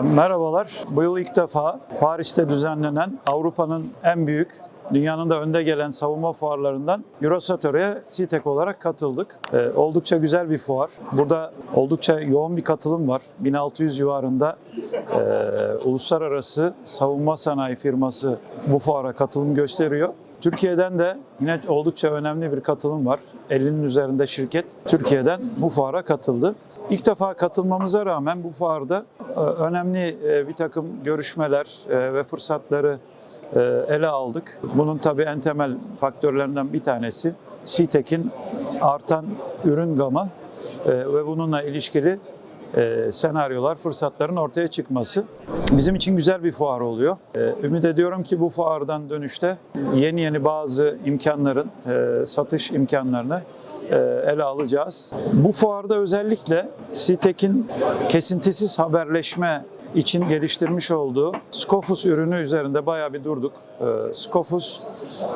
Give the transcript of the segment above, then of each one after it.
Merhabalar. Bu yıl ilk defa Paris'te düzenlenen Avrupa'nın en büyük Dünyanın da önde gelen savunma fuarlarından Eurosatore'ye CTEK olarak katıldık. Ee, oldukça güzel bir fuar. Burada oldukça yoğun bir katılım var. 1600 civarında e, uluslararası savunma sanayi firması bu fuara katılım gösteriyor. Türkiye'den de yine oldukça önemli bir katılım var. 50'nin üzerinde şirket Türkiye'den bu fuara katıldı. İlk defa katılmamıza rağmen bu fuarda e, önemli e, bir takım görüşmeler e, ve fırsatları ele aldık. Bunun tabii en temel faktörlerinden bir tanesi CTEK'in artan ürün gamı ve bununla ilişkili senaryolar, fırsatların ortaya çıkması. Bizim için güzel bir fuar oluyor. Ümit ediyorum ki bu fuardan dönüşte yeni yeni bazı imkanların, satış imkanlarını ele alacağız. Bu fuarda özellikle CTEK'in kesintisiz haberleşme için geliştirmiş olduğu Scofus ürünü üzerinde bayağı bir durduk. E, Scofus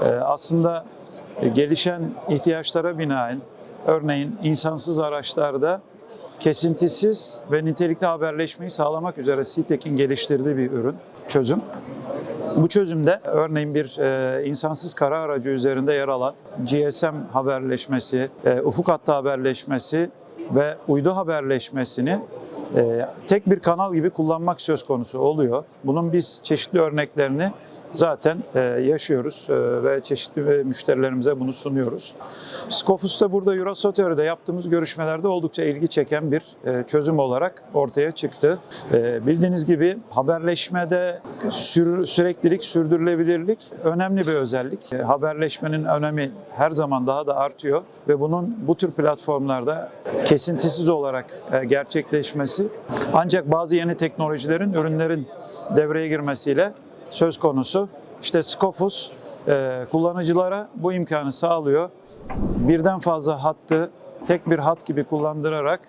e, aslında gelişen ihtiyaçlara binaen örneğin insansız araçlarda kesintisiz ve nitelikli haberleşmeyi sağlamak üzere CTEK'in geliştirdiği bir ürün, çözüm. Bu çözümde örneğin bir e, insansız kara aracı üzerinde yer alan GSM haberleşmesi, e, ufuk hattı haberleşmesi ve uydu haberleşmesini e, tek bir kanal gibi kullanmak söz konusu oluyor. Bunun biz çeşitli örneklerini zaten e, yaşıyoruz e, ve çeşitli müşterilerimize bunu sunuyoruz. Scofus'ta burada Eurosotere'de yaptığımız görüşmelerde oldukça ilgi çeken bir e, çözüm olarak ortaya çıktı. E, Bildiğiniz gibi haberleşmede sür, süreklilik, sürdürülebilirlik önemli bir özellik. E, Haberleşmenin önemi her zaman daha da artıyor ve bunun bu tür platformlarda kesintisiz olarak e, gerçekleşmesi ancak bazı yeni teknolojilerin, ürünlerin devreye girmesiyle söz konusu. İşte Scofus e, kullanıcılara bu imkanı sağlıyor. Birden fazla hattı tek bir hat gibi kullandırarak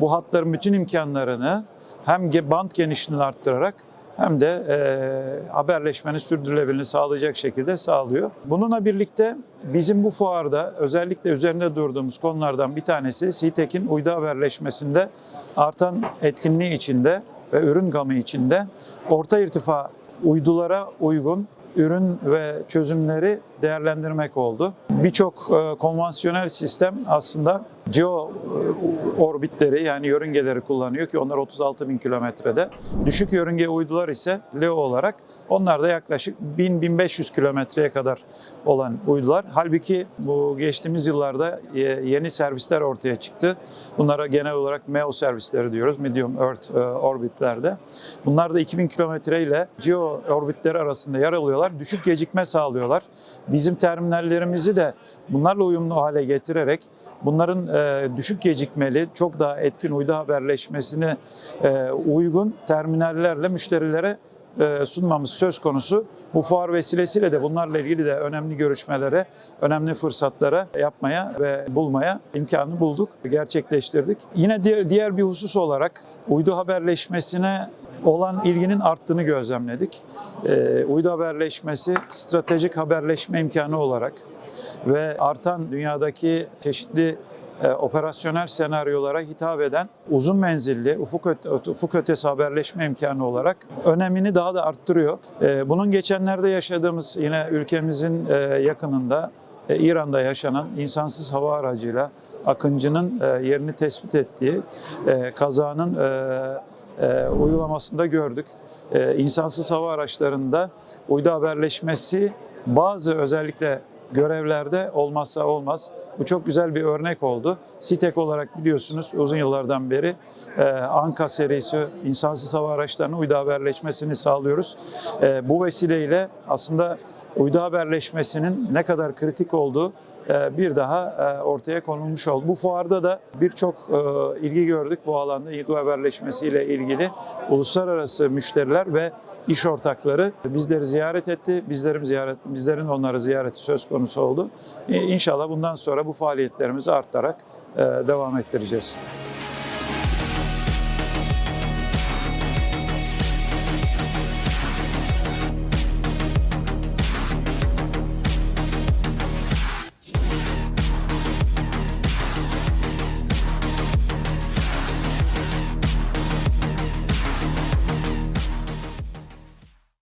bu hatların bütün imkanlarını hem band genişliğini arttırarak hem de e, haberleşmenin sürdürülebilirliğini sağlayacak şekilde sağlıyor. Bununla birlikte bizim bu fuarda özellikle üzerinde durduğumuz konulardan bir tanesi CTEK'in uydu haberleşmesinde artan etkinliği içinde ve ürün gamı içinde orta irtifa uydulara uygun ürün ve çözümleri değerlendirmek oldu. Birçok e, konvansiyonel sistem aslında geo e, orbitleri yani yörüngeleri kullanıyor ki onlar 36 bin kilometrede. Düşük yörünge uydular ise LEO olarak onlar da yaklaşık 1000-1500 kilometreye kadar olan uydular. Halbuki bu geçtiğimiz yıllarda yeni servisler ortaya çıktı. Bunlara genel olarak MEO servisleri diyoruz. Medium Earth e, orbitlerde. Bunlar da 2000 kilometre ile geo orbitleri arasında yer alıyorlar. Düşük gecikme sağlıyorlar. Bizim terminallerimizi de bunlarla uyumlu hale getirerek bunların e, düşük gecikmeli, çok daha etkin uydu haberleşmesine e, uygun terminallerle müşterilere e, sunmamız söz konusu. Bu fuar vesilesiyle de bunlarla ilgili de önemli görüşmelere, önemli fırsatlara yapmaya ve bulmaya imkanı bulduk, gerçekleştirdik. Yine diğer, bir husus olarak uydu haberleşmesine olan ilginin arttığını gözlemledik. E, uydu haberleşmesi stratejik haberleşme imkanı olarak ve artan dünyadaki çeşitli e, operasyonel senaryolara hitap eden uzun menzilli ufuk, öte, ufuk ötesi haberleşme imkanı olarak önemini daha da arttırıyor. E, bunun geçenlerde yaşadığımız yine ülkemizin e, yakınında e, İran'da yaşanan insansız hava aracıyla Akıncı'nın e, yerini tespit ettiği e, kazanın e, e, uygulamasında gördük. E, insansız hava araçlarında uydu haberleşmesi bazı özellikle görevlerde olmazsa olmaz. Bu çok güzel bir örnek oldu. SİTEK olarak biliyorsunuz uzun yıllardan beri e, Anka serisi insansız hava araçlarının uydu haberleşmesini sağlıyoruz. E, bu vesileyle aslında uydu haberleşmesinin ne kadar kritik olduğu bir daha e, ortaya konulmuş oldu. Bu fuarda da birçok e, ilgi gördük bu alanda uydu haberleşmesiyle ilgili uluslararası müşteriler ve iş ortakları bizleri ziyaret etti. Bizlerim ziyaret, bizlerin onları ziyareti söz konusu oldu. İnşallah bundan sonra bu faaliyetlerimizi artarak devam ettireceğiz.